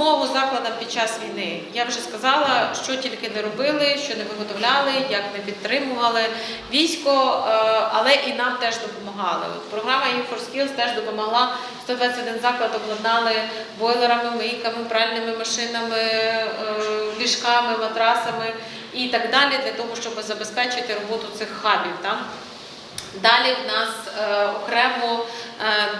допомогу закладам під час війни. Я вже сказала, що тільки не робили, що не виготовляли, як не підтримували військо, е, але і нам теж допомагали. Програма EU теж допомогла. 121 заклад обладнали бойлерами, мийками, пральними машинами, е, ліжками, матрасами і так далі, для того, щоб забезпечити роботу цих хабів. Там. Далі в нас е, окремо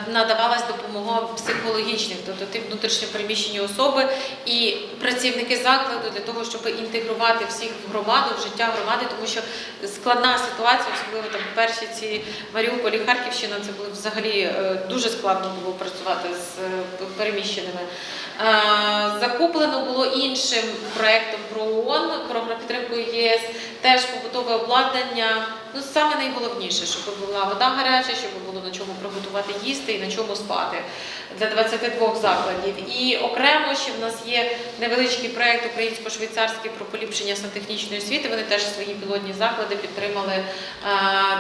надавалась допомога психологічних, тобто ті внутрішньопереміщені особи і працівники закладу для того, щоб інтегрувати всіх в громаду, в життя громади, тому що складна ситуація, особливо там перші ці Маріуполі, Харківщина, це було взагалі е, дуже складно було працювати з е, переміщеними. Е, Закуплено було іншим проєктом про ООН, про підтримку ЄС, теж побутове обладнання. Ну, саме найголовніше, щоб була вода гаряча, щоб було на чому приготувати їсти і на чому спати для 22 закладів. І окремо ще в нас є невеличкий проєкт українсько-швейцарський про поліпшення сантехнічної освіти. Вони теж свої пілотні заклади підтримали е,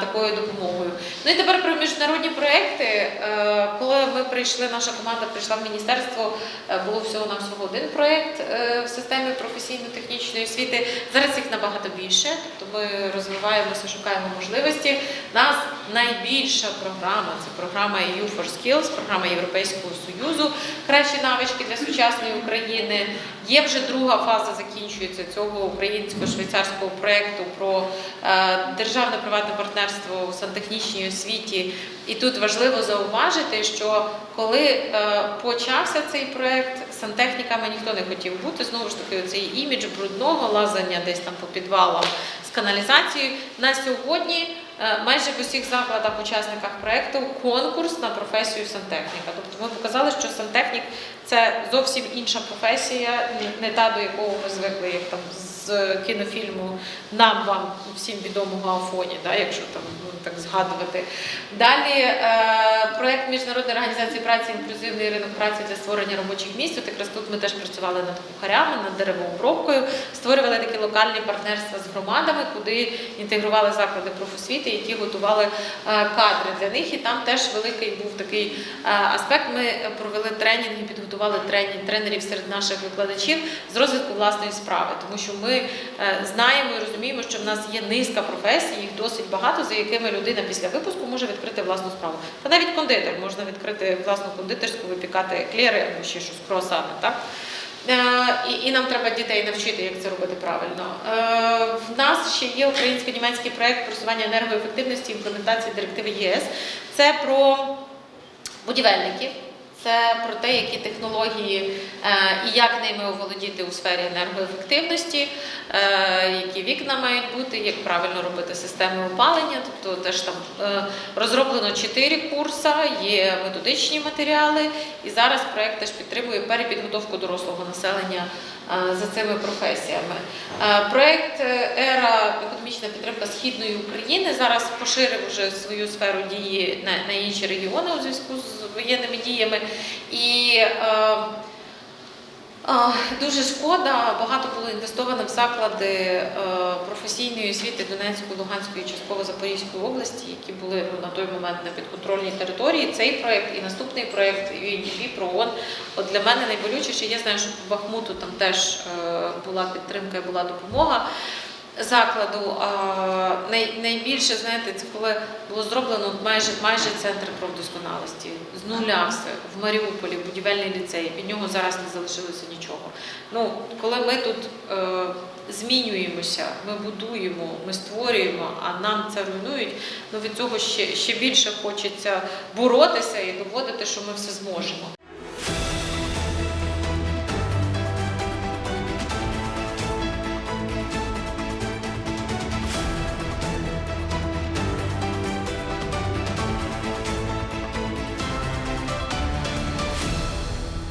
такою допомогою. Ну і тепер про міжнародні проєкти. Е, коли ми прийшли, наша команда прийшла в міністерство, е, було всього на всього один проєкт в системі професійно-технічної освіти. Зараз їх набагато більше, тобто ми розвиваємося, шукаємо можливості. У нас найбільша програма це програма EU for Skills, програма Європейського Союзу. Кращі навички для сучасної України. Є вже друга фаза, закінчується цього українсько-швейцарського проєкту про е, державне приватне партнерство у сантехнічній освіті. І тут важливо зауважити, що коли е, почався цей проєкт, сантехніками ніхто не хотів бути. Знову ж таки, цей імідж брудного лазання десь там по підвалам з каналізацією. На сьогодні майже в усіх закладах, учасниках проєкту конкурс на професію сантехніка. Тобто ми показали, що сантехнік це зовсім інша професія, не- та, до якого ми звикли, як там з кінофільму нам вам всім відомого Афоні, да, якщо там ну, так згадувати. Далі е, проєкт Міжнародної організації праці інклюзивний ринок праці для створення робочих місць. От якраз тут ми теж працювали над кухарями, над деревообробкою, створювали такі локальні партнерства з громадами, куди інтегрували заклади профосвіти, які готували е, кадри для них. І там теж великий був такий е, аспект. Ми провели тренінг і підготували тренінг тренерів серед наших викладачів з розвитку власної справи, тому що ми е, знаємо і розуміємо, що в нас є низка професій, їх досить багато, за якими людина після випуску може відкрити власну справу. Та навіть кондитер можна відкрити власну кондитерську, випікати еклери або ще щось круасани, так? Е, І, і нам треба дітей навчити, як це робити правильно. Е, В нас ще є українсько-німецький проект просування енергоефективності і імплементації директиви ЄС. Це про будівельників. Це про те, які технології е, і як ними оволодіти у сфері енергоефективності, е, які вікна мають бути, як правильно робити системи опалення. Тобто теж там е, розроблено чотири курси, є методичні матеріали, і зараз проект теж підтримує перепідготовку дорослого населення за цими професіями. Е, Проект е, ера економічна підтримка східної України зараз поширив вже свою сферу дії на, інші регіони у зв'язку з воєнними діями. І е, е, дуже шкода, багато було інвестовано в заклади е, професійної освіти Донецької, Луганської, частково Запорізької області, які були на той момент на підконтрольній території. Цей проєкт і наступний проєкт UNDP про ООН. От для мене найболючіше. Я знаю, що по Бахмуту там теж е, була підтримка і була допомога закладу. Найбільше, знаєте, це коли було зроблено майже майже центр профдосконалості. З нуля все в Маріуполі, будівельний ліцей. Від нього зараз не залишилося нічого. Ну, коли ми тут е, змінюємося, ми будуємо, ми створюємо, а нам це руйнують. Ну від цього ще, ще більше хочеться боротися і доводити, що ми все зможемо.